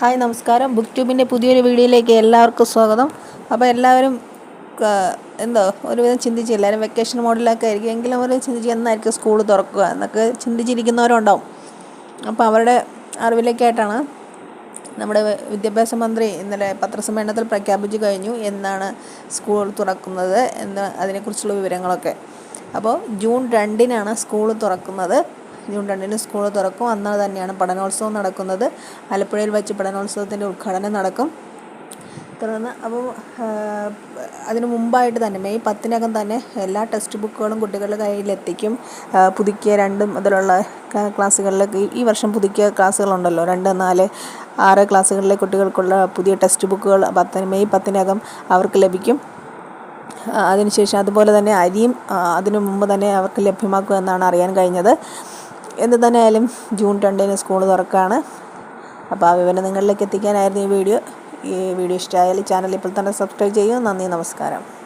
Hi നമസ്കാരം. Book ട്യൂബിന്റെ പുതിയൊരു വീഡിയോയിലേക്ക് എല്ലാവർക്കും സ്വാഗതം. അപ്പോൾ എല്ലാവരും എന്തോ ഒരുവിധം ചിന്തിച്ച് എല്ലാവരും വെക്കേഷൻ മോഡിലൊക്കെ ആയിരിക്കും. എങ്കിലും അവർ ചിന്തിച്ച് എന്നായിരിക്കും സ്കൂൾ തുറക്കുക എന്നൊക്കെ ചിന്തിച്ചിരിക്കുന്നവരുണ്ടാവും. അപ്പോൾ അവരുടെ അറിവിലേക്കായിട്ടാണ് നമ്മുടെ വിദ്യാഭ്യാസ മന്ത്രി ഇന്നലെ പത്രസമ്മേളനത്തിൽ പ്രഖ്യാപിച്ചു കഴിഞ്ഞു എന്നാണ് സ്കൂൾ തുറക്കുന്നത് എന്ന് അതിനെക്കുറിച്ചുള്ള വിവരങ്ങളൊക്കെ. അപ്പോൾ ജൂൺ രണ്ടിനാണ് സ്കൂൾ തുറക്കുന്നത്. ജൂൺ രണ്ടിന് സ്കൂൾ തുറക്കും. അന്ന് തന്നെയാണ് പഠനോത്സവം നടക്കുന്നത്. ആലപ്പുഴയിൽ വെച്ച് പഠനോത്സവത്തിന്റെ ഉദ്ഘാടനം നടക്കും. തുടർന്ന് അപ്പോൾ അതിന് മുമ്പായിട്ട് തന്നെ മെയ് പത്തിനകം തന്നെ എല്ലാ ടെക്സ്റ്റ് ബുക്കുകളും കുട്ടികളുടെ കയ്യിലെത്തിക്കും. പുതുക്കിയ രണ്ട് മുതലുള്ള ക്ലാ- ക്ലാസ്സുകളിലേക്ക് ഈ- വർഷം പുതുക്കിയ ക്ലാസ്സുകളുണ്ടല്ലോ. രണ്ട് നാല് ആറ് ക്ലാസ്സുകളിലെ കുട്ടികൾക്കുള്ള പുതിയ ടെക്സ്റ്റ് ബുക്കുകൾ പത്തിന് മെയ് പത്തിനകം അവർക്ക് ലഭിക്കും. അതിനുശേഷം അതുപോലെ തന്നെ അരിയും അതിനു മുമ്പ് തന്നെ അവർക്ക് ലഭ്യമാക്കുമെന്നാണ് അറിയാൻ കഴിഞ്ഞത്. എന്ത് തന്നെയായാലും ജൂൺ രണ്ടിന് സ്കൂൾ തുറക്കുകയാണ് അപ്പോൾ ആ വിവരം നിങ്ങളിലേക്ക് എത്തിക്കാനായിരുന്നു ഈ വീഡിയോ. ഈ വീഡിയോ ഇഷ്ടമായാൽ ചാനൽ ഇപ്പോൾ തന്നെ സബ്സ്ക്രൈബ് ചെയ്യൂ. നന്ദി നമസ്കാരം.